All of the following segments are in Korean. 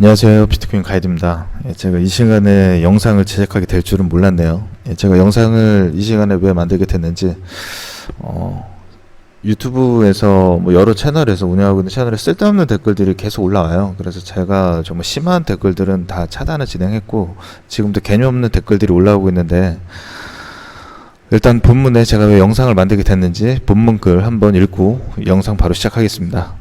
안녕하세요. 비트코인 가이드입니다. 예, 제가 이 시간에 영상을 제작하게 될 줄은 몰랐네요. 예, 제가 영상을 이 시간에 왜 만들게 됐는지, 어, 유튜브에서 뭐 여러 채널에서 운영하고 있는 채널에 쓸데없는 댓글들이 계속 올라와요. 그래서 제가 정말 심한 댓글들은 다 차단을 진행했고, 지금도 개념 없는 댓글들이 올라오고 있는데, 일단 본문에 제가 왜 영상을 만들게 됐는지 본문 글 한번 읽고 영상 바로 시작하겠습니다.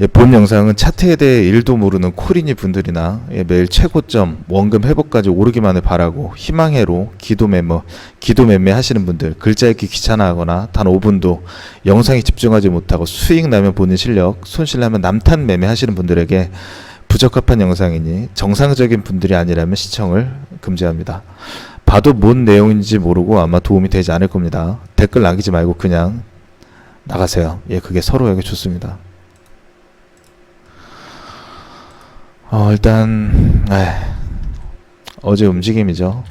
예, 본 영상은 차트에 대해 1도 모르는 코리니 분들이나 예, 매일 최고점, 원금 회복까지 오르기만을 바라고 희망회로 기도 매매, 기도 매매 하시는 분들, 글자 읽기 귀찮아하거나 단 5분도 영상에 집중하지 못하고 수익 나면 보는 실력, 손실 나면 남탄 매매 하시는 분들에게 부적합한 영상이니 정상적인 분들이 아니라면 시청을 금지합니다. 봐도 뭔 내용인지 모르고 아마 도움이 되지 않을 겁니다. 댓글 남기지 말고 그냥 나가세요. 예, 그게 서로에게 좋습니다. 어, 일단, 에 어제 움직임이죠.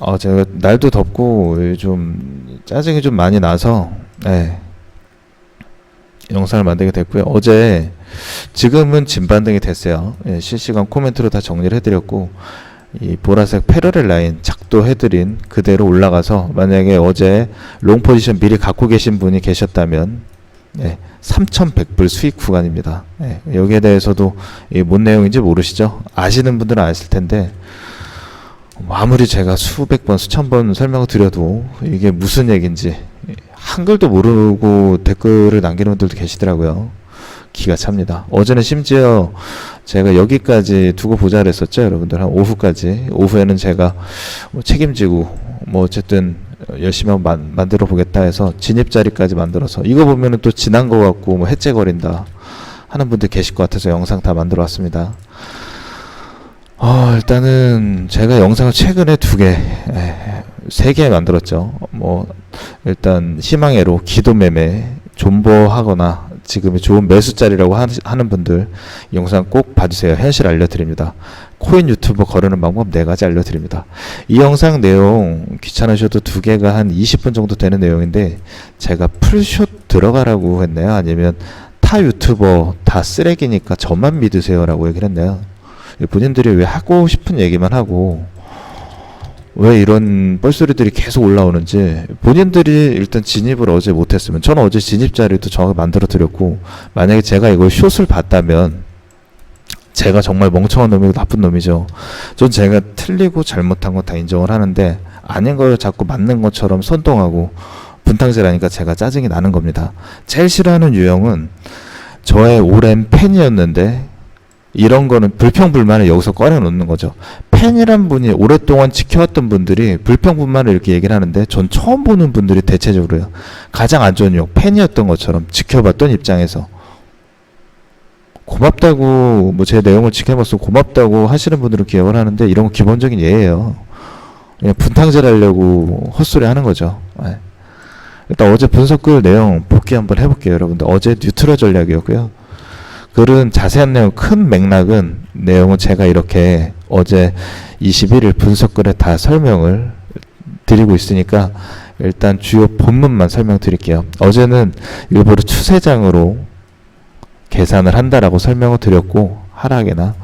어, 제가 날도 덥고 좀 짜증이 좀 많이 나서, 예, 영상을 만들게 됐고요. 어제, 지금은 진반등이 됐어요. 예, 실시간 코멘트로 다 정리를 해드렸고, 이 보라색 패러렐 라인 작도해드린 그대로 올라가서 만약에 어제 롱 포지션 미리 갖고 계신 분이 계셨다면 예, 3,100불 수익 구간입니다. 예, 여기에 대해서도 이뭔 내용인지 모르시죠? 아시는 분들은 아실 텐데 뭐 아무리 제가 수백 번, 수천 번 설명을 드려도 이게 무슨 얘기인지 한글도 모르고 댓글을 남기는 분들도 계시더라고요. 기가 찹니다. 어제는 심지어 제가 여기까지 두고 보자 그랬었죠, 여러분들. 한 오후까지. 오후에는 제가 뭐 책임지고 뭐 어쨌든 열심히 만, 만들어 보겠다 해서 진입 자리까지 만들어서 이거 보면은 또 지난 거 같고 뭐 해째거린다 하는 분들 계실 것 같아서 영상 다 만들어 왔습니다. 어, 일단은 제가 영상을 최근에 두 개, 에, 세개 만들었죠. 뭐 일단 희망회로 기도 매매 존버하거나 지금이 좋은 매수 자리라고 하- 하는 분들 이 영상 꼭 봐주세요. 현실 알려드립니다. 코인 유튜버 거르는 방법 네 가지 알려드립니다. 이 영상 내용 귀찮으셔도 두 개가 한 20분 정도 되는 내용인데 제가 풀숏 들어가라고 했나요? 아니면 타 유튜버 다 쓰레기니까 저만 믿으세요라고 얘기를 했나요? 본인들이 왜 하고 싶은 얘기만 하고 왜 이런 뻘소리들이 계속 올라오는지 본인들이 일단 진입을 어제 못했으면 저는 어제 진입 자리도 정확히 만들어 드렸고 만약에 제가 이걸 숏을 봤다면 제가 정말 멍청한 놈이고 나쁜 놈이죠. 전 제가 틀리고 잘못한 건다 인정을 하는데 아닌 걸 자꾸 맞는 것처럼 선동하고 분탕질하니까 제가 짜증이 나는 겁니다. 제일 싫어하는 유형은 저의 오랜 팬이었는데 이런 거는 불평불만을 여기서 꺼내놓는 거죠. 팬이란 분이 오랫동안 지켜왔던 분들이 불평불만을 이렇게 얘기를 하는데 전 처음 보는 분들이 대체적으로요. 가장 안 좋은 욕, 팬이었던 것처럼 지켜봤던 입장에서 고맙다고 뭐 제 내용을 지켜봐서 고맙다고 하시는 분들은 기억을 하는데 이런 거 기본적인 예예요. 그냥 분탕질 하려고 헛소리 하는 거죠. 예. 일단 어제 분석글 내용 복귀 한번 해볼게요, 여러분들. 어제 뉴트럴 전략이었고요. 글은 자세한 내용, 큰 맥락은 내용은 제가 이렇게 어제 21일 분석글에 다 설명을 드리고 있으니까 일단 주요 본문만 설명드릴게요. 어제는 일부러 추세장으로 계산을 한다라고 설명을 드렸고 하락이나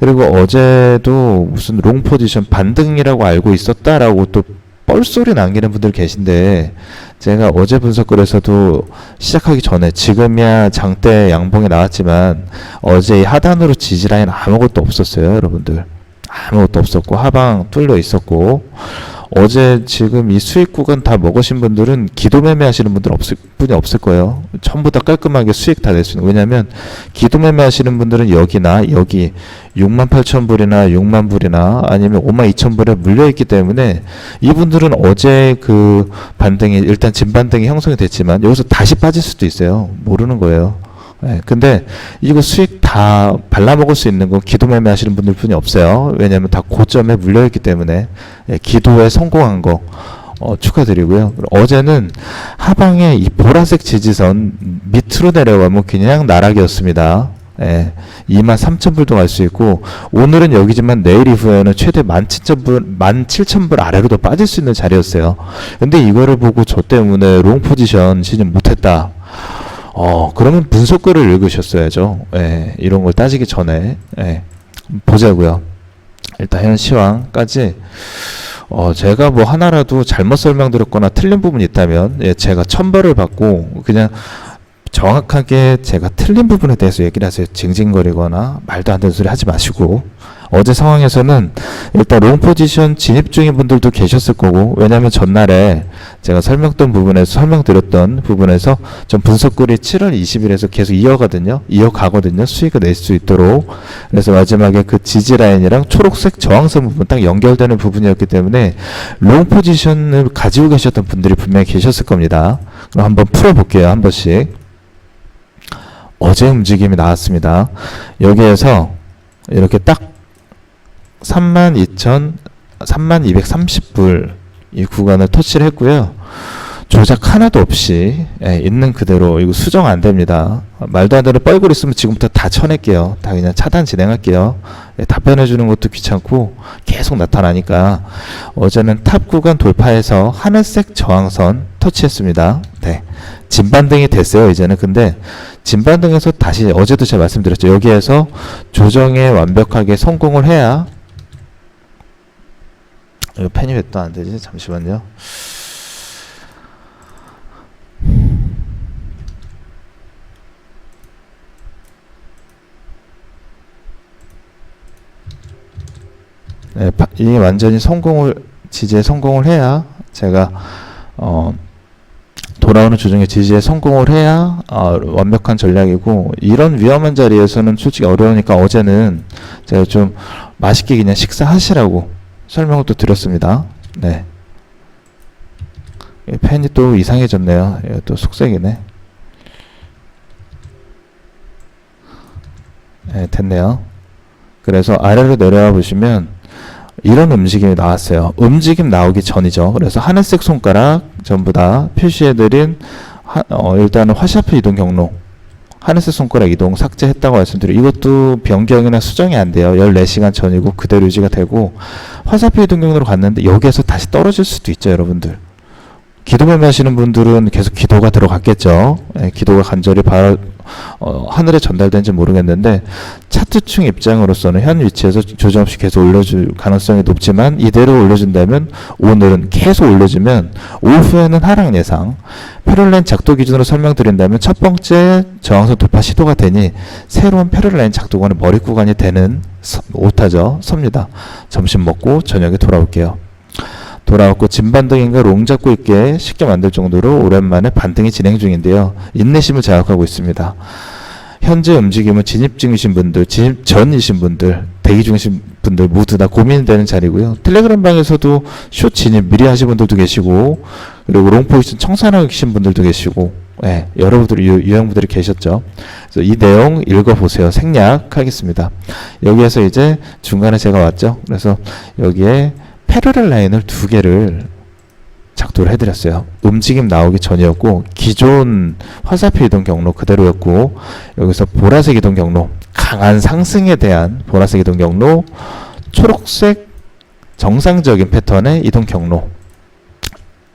그리고 어제도 무슨 롱 포지션 반등이라고 알고 있었다라고 또 뻘소리 남기는 분들 계신데 제가 어제 분석글에서도 시작하기 전에 지금이야 장대 양봉이 나왔지만 어제 이 하단으로 지지라인 아무것도 없었어요 여러분들. 아무것도 없었고 하방 뚫려 있었고 어제 지금 이 수익 구간 다 먹으신 분들은 기도 매매 하시는 분들 없을 분이 없을 거예요. 전부 다 깔끔하게 수익 다 낼 수 있는. 왜냐면 기도 매매 하시는 분들은 여기나 여기 6만 8천 불이나 6만 불이나 아니면 5만 2천 불에 물려 있기 때문에 이분들은 어제 그 반등이 일단 진반등이 형성이 됐지만 여기서 다시 빠질 수도 있어요. 모르는 거예요. 예, 근데 이거 수익 다 발라먹을 수 있는 건 기도 매매 하시는 분들 뿐이 없어요. 왜냐면 다 고점에 물려있기 때문에 예, 기도에 성공한 거 어, 축하드리고요. 어제는 하방에 이 보라색 지지선 밑으로 내려가면 그냥 나락이었습니다. 예, 2만 3천 불도 갈 수 있고 오늘은 여기지만 내일 이후에는 최대 17,000불 17,000불 아래로도 빠질 수 있는 자리였어요. 근데 이거를 보고 저 때문에 롱 포지션 시즌 못했다. 어, 그러면 분석글을 읽으셨어야죠. 예, 이런 걸 따지기 전에. 예, 보자고요. 일단 현 시황까지 어, 제가 뭐 하나라도 잘못 설명드렸거나 틀린 부분이 있다면 예, 제가 천벌을 받고 그냥 정확하게 제가 틀린 부분에 대해서 얘기를 하세요. 징징거리거나 말도 안 되는 소리 하지 마시고 어제 상황에서는 일단 롱 포지션 진입 중인 분들도 계셨을 거고 왜냐하면 전날에 제가 설명했던 부분에서 설명드렸던 부분에서 전 분석글이 7월 20일에서 계속 이어가거든요. 이어가거든요. 수익을 낼 수 있도록 그래서 마지막에 그 지지 라인이랑 초록색 저항선 부분 딱 연결되는 부분이었기 때문에 롱 포지션을 가지고 계셨던 분들이 분명히 계셨을 겁니다. 그럼 한번 풀어볼게요. 한 번씩. 어제 움직임이 나왔습니다. 여기에서 이렇게 딱 32,000, 3230불 이 구간을 터치를 했고요. 조작 하나도 없이 예, 있는 그대로 이거 수정 안 됩니다. 말도 안 되는 뻘글 있으면 지금부터 다 쳐낼게요. 다 그냥 차단 진행할게요. 예, 답변해 주는 것도 귀찮고 계속 나타나니까 어제는 탑 구간 돌파해서 하늘색 저항선 터치했습니다. 네. 진반등이 됐어요, 이제는. 근데 진반등에서 다시 어제도 제가 말씀드렸죠. 여기에서 조정에 완벽하게 성공을 해야 이거 펜이 왜 또 안 되지? 잠시만요. 네, 파- 이게 완전히 성공을 지지에 성공을 해야 제가 어 돌아오는 조정의 지지에 성공을 해야 어, 완벽한 전략이고 이런 위험한 자리에서는 솔직히 어려우니까 어제는 제가 좀 맛있게 그냥 식사하시라고 설명을 또 드렸습니다. 네. 이 펜이 또 이상해졌네요. 이거 또 속색이네. 네, 됐네요. 그래서 아래로 내려와 보시면 이런 움직임이 나왔어요. 움직임 나오기 전이죠. 그래서 하늘색 손가락 전부 다 표시해드린 하, 어, 일단은 화샤프 이동 경로 하늘색 손가락 이동 삭제했다고 말씀드리고 이것도 변경이나 수정이 안 돼요. 14시간 전이고 그대로 유지가 되고 화살표 이동 경로로 갔는데 여기에서 다시 떨어질 수도 있죠, 여러분들. 기도 매매하시는 분들은 계속 기도가 들어갔겠죠. 예, 기도가 간절히 바라, 어, 하늘에 전달된지 모르겠는데 차트충 입장으로서는 현 위치에서 조정 없이 계속 올려줄 가능성이 높지만 이대로 올려준다면 오늘은 계속 올려주면 오후에는 하락 예상. 패럴라인 작도 기준으로 설명드린다면 첫 번째 저항선 돌파 시도가 되니 새로운 패럴라인 작도관의 머리 구간이 되는 서- 오타죠. 섭니다. 점심 먹고 저녁에 돌아올게요. 돌아왔고 진반등인가 롱 잡고 있게 쉽게 만들 정도로 오랜만에 반등이 진행 중인데요. 인내심을 자극하고 있습니다. 현재 움직임은 진입 중이신 분들, 진입 전이신 분들, 대기 중이신 분들 모두 다 고민되는 자리고요. 텔레그램 방에서도 숏 진입 미리 하신 분들도 계시고, 그리고 롱 포지션 청산하고 계신 분들도 계시고, 예, 여러분들 유, 유형분들이 계셨죠. 그래서 이 내용 읽어보세요. 생략하겠습니다. 여기에서 이제 중간에 제가 왔죠. 그래서 여기에 패러렐 라인을 두 개를 작도를 해드렸어요. 움직임 나오기 전이었고 기존 화살표 이동 경로 그대로였고 여기서 보라색 이동 경로 강한 상승에 대한 보라색 이동 경로 초록색 정상적인 패턴의 이동 경로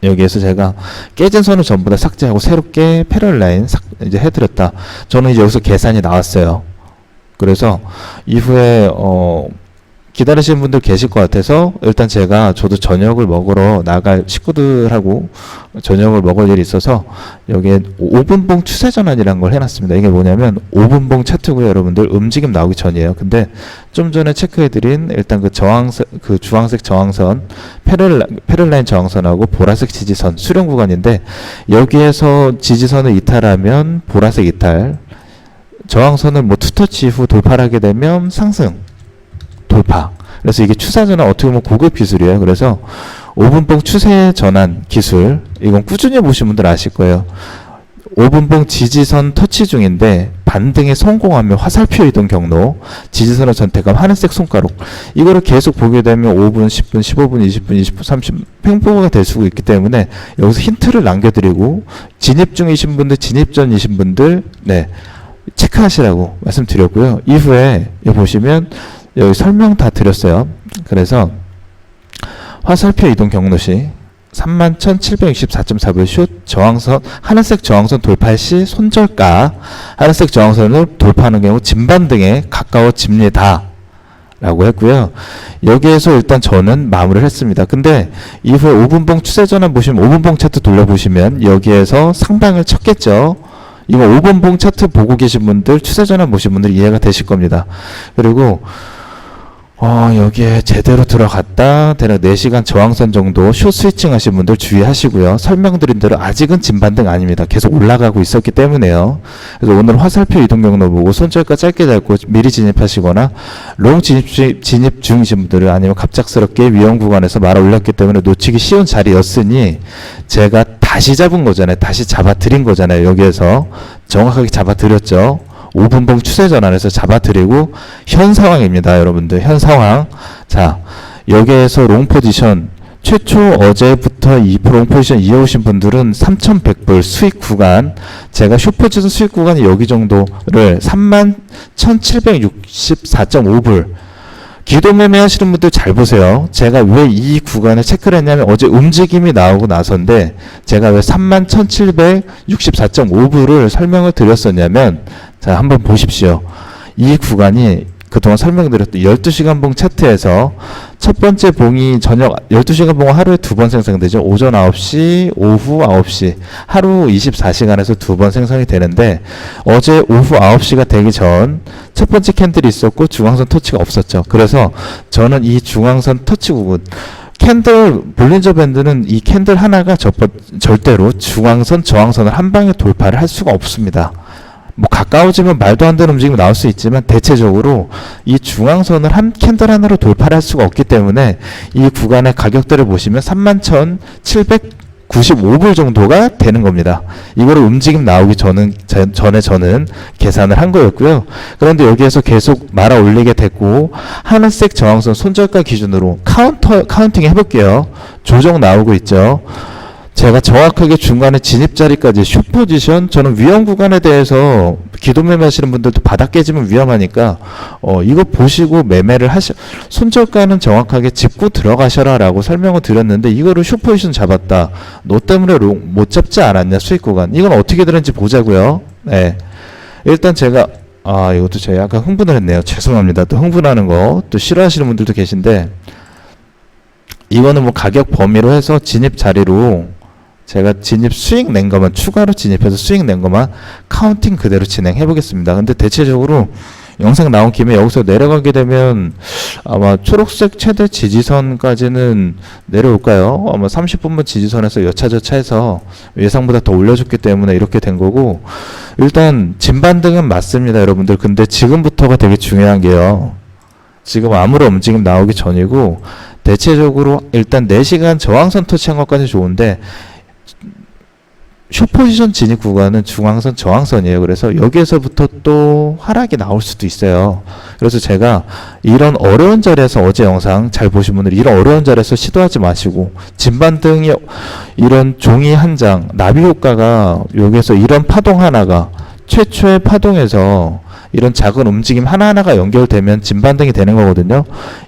여기에서 제가 깨진 선을 전부 다 삭제하고 새롭게 패럴 라인 삭 이제 해드렸다. 저는 이제 여기서 계산이 나왔어요. 그래서 이후에 어 기다리시는 분들 계실 것 같아서 일단 제가 저도 저녁을 먹으러 나갈 식구들하고 저녁을 먹을 일이 있어서 여기에 5분봉 추세 전환이라는 걸 해놨습니다. 이게 뭐냐면 5분봉 차트고요, 여러분들 움직임 나오기 전이에요. 근데 좀 전에 체크해드린 일단 그 저항선, 그 주황색 저항선 패럴 패럴라인 저항선하고 보라색 지지선 수령 구간인데 여기에서 지지선을 이탈하면 보라색 이탈, 저항선을 뭐 투터치 후 돌파를 하게 되면 상승. 돌파. 그래서 이게 추세 전환 어떻게 보면 고급 기술이에요. 그래서 5분봉 추세 전환 기술 이건 꾸준히 보신 분들 아실 거예요. 5분봉 지지선 터치 중인데 반등에 성공하면 화살표 이동 경로 지지선을 선택하면 하늘색 손가락 이거를 계속 보게 되면 5분, 10분, 15분, 20분, 20분, 30분 횡보가 될 수가 있기 때문에 여기서 힌트를 남겨드리고 진입 중이신 분들, 진입 전이신 분들 네 체크하시라고 말씀드렸고요. 이후에 보시면 여기 설명 다 드렸어요. 그래서 화살표 이동 경로시 31,764.4불 숏 저항선 하늘색 저항선 돌파 시 손절가 하늘색 저항선을 돌파하는 경우 진반 등에 가까워집니다. 라고 했고요. 여기에서 일단 저는 마무리를 했습니다. 근데 이후에 5분봉 추세 전환 보시면 5분봉 차트 돌려보시면 여기에서 상방을 쳤겠죠. 이거 5분봉 차트 보고 계신 분들 추세 전환 보신 분들 이해가 되실 겁니다. 그리고 어, 여기에 제대로 들어갔다. 대략 4시간 저항선 정도 숏 스위칭 하신 분들 주의하시고요. 설명드린 대로 아직은 진반등 아닙니다. 계속 올라가고 있었기 때문에요. 그래서 오늘 화살표 이동 경로 보고 손절가 짧게 잡고 미리 진입하시거나 롱 진입, 중- 진입 중이신 분들은 아니면 갑작스럽게 위험 구간에서 말아 올렸기 때문에 놓치기 쉬운 자리였으니 제가 다시 잡은 거잖아요. 다시 잡아드린 거잖아요. 여기에서 정확하게 잡아드렸죠. 5분봉 추세 전환에서 잡아드리고 현 상황입니다, 여러분들. 현 상황. 자, 여기에서 롱 포지션 최초 어제부터 이롱 포지션 이어오신 분들은 3,100불 수익 구간 제가 슈퍼지선 수익 구간이 여기 정도를 31,764.5불 기도 매매 하시는 분들 잘 보세요. 제가 왜 이 구간을 체크를 했냐면 어제 움직임이 나오고 나서인데 제가 왜 31,764.5불을 설명을 드렸었냐면 자, 한번 보십시오. 이 구간이 그동안 설명드렸던 12시간 봉 차트에서 첫 번째 봉이 저녁 12시간 봉은 하루에 두 번 생성되죠. 오전 9시, 오후 9시. 하루 24시간에서 두 번 생성이 되는데 어제 오후 9시가 되기 전 첫 번째 캔들이 있었고 중앙선 터치가 없었죠. 그래서 저는 이 중앙선 터치 부분 캔들 볼린저 밴드는 이 캔들 하나가 저, 절대로 중앙선 저항선을 한 방에 돌파를 할 수가 없습니다. 뭐 가까워지면 말도 안 되는 움직임이 나올 수 있지만 대체적으로 이 중앙선을 한 캔들 하나로 돌파를 할 수가 없기 때문에 이 구간의 가격대를 보시면 31,795불 정도가 되는 겁니다. 이거를 움직임 나오기 전은 제- 전에 저는 계산을 한 거였고요. 그런데 여기에서 계속 말아 올리게 됐고 하늘색 저항선 손절가 기준으로 카운터 카운팅 해볼게요. 조정 나오고 있죠. 제가 정확하게 중간에 진입 자리까지 슈 포지션 저는 위험 구간에 대해서 기도 매매하시는 분들도 바닥 깨지면 위험하니까 어 이거 보시고 매매를 하시 손절가는 정확하게 짚고 들어가셔라라고 설명을 드렸는데 이거를 슈 포지션 잡았다. 너 때문에 롱 못 잡지 않았냐 수익 구간. 이건 어떻게 되는지 보자고요. 네 일단 제가 아 이것도 제가 약간 흥분을 했네요. 죄송합니다. 또 흥분하는 거 또 싫어하시는 분들도 계신데 이거는 뭐 가격 범위로 해서 진입 자리로 제가 진입 수익 낸 것만 추가로 진입해서 수익 낸 것만 카운팅 그대로 진행해 보겠습니다. 근데 대체적으로 영상 나온 김에 여기서 내려가게 되면 아마 초록색 최대 지지선까지는 내려올까요? 아마 30분만 지지선에서 여차저차 해서 예상보다 더 올려줬기 때문에 이렇게 된 거고 일단 진반등은 맞습니다, 여러분들. 근데 지금부터가 되게 중요한 게요. 지금 아무런 움직임 나오기 전이고 대체적으로 일단 4시간 저항선 터치한 것까지 좋은데 숏포지션 진입 구간은 중앙선 저항선이에요. 그래서 여기에서부터 또 하락이 나올 수도 있어요. 그래서 제가 이런 어려운 자리에서 어제 영상 잘 보신 분들 이런 어려운 자리에서 시도하지 마시고 진반등이 이런 종이 한 장 나비 효과가 여기에서 이런 파동 하나가 최초의 파동에서 이런 작은 움직임 하나하나가 연결되면 진반등이 되는 거거든요.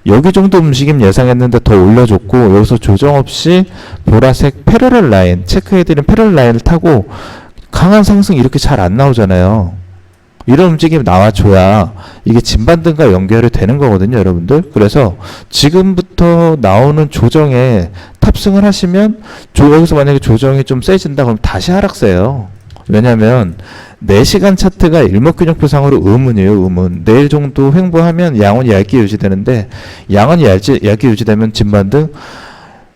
여기 정도 움직임 예상했는데 더 올려줬고 여기서 조정 없이 보라색 패러렐 라인 체크해드린 패러렐 라인을 타고 강한 상승 이렇게 잘 안 나오잖아요. 이런 움직임이 나와줘야 이게 진반등과 연결이 되는 거거든요, 여러분들. 그래서 지금부터 나오는 조정에 탑승을 하시면 조, 여기서 만약에 조정이 좀 세진다 그러면 다시 하락세요. 왜냐면 4시간 차트가 일목균형표상으로 의문이에요, 의문. 내일 정도 횡보하면 양원이 얇게 유지되는데 양원이 얇게, 얇게 유지되면 진반등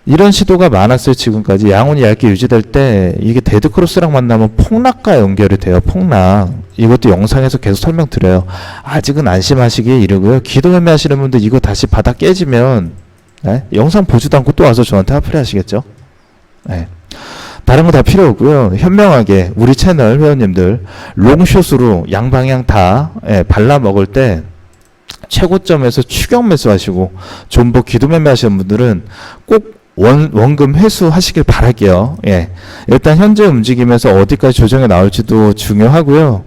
이런 시도가 많았어요, 지금까지. 양원이 얇게 유지될 때 이게 데드 크로스랑 만나면 폭락과 연결이 돼요, 폭락. 이것도 영상에서 계속 설명드려요. 아직은 안심하시기에 이르고요. 기도 매매 하시는 분들 이거 다시 바닥 깨지면 네? 영상 보지도 않고 또 와서 저한테 화풀이 하시겠죠? 네. 다른 거 다 필요 없고요. 현명하게 우리 채널 회원님들 롱숏으로 양방향 다 예, 발라 먹을 때 최고점에서 추격 매수하시고 존버 기도 매매 하시는 분들은 꼭 원, 원금 회수하시길 바랄게요. 예. 일단 현재 움직임에서 어디까지 조정이 나올지도 중요하고요.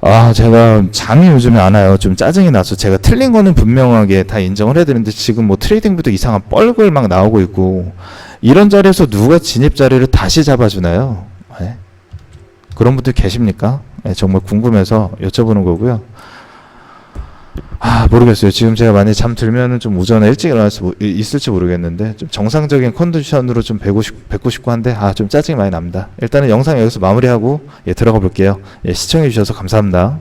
아, 제가 잠이 요즘에 안 와요. 좀 짜증이 나서 제가 틀린 거는 분명하게 다 인정을 해드리는데 지금 뭐 트레이딩부터 이상한 뻘글 막 나오고 있고 이런 자리에서 누가 진입 자리를 다시 잡아주나요? 예? 그런 분들 계십니까? 예, 정말 궁금해서 여쭤보는 거고요. 아 모르겠어요. 지금 제가 만약 잠 들면은 좀 오전에 일찍 일어날 수 있을지 모르겠는데 좀 정상적인 컨디션으로 좀 뵙고 싶, 뵙고 싶고 한데 아 좀 짜증이 많이 납니다. 일단은 영상 여기서 마무리하고 예, 들어가 볼게요. 예, 시청해 주셔서 감사합니다.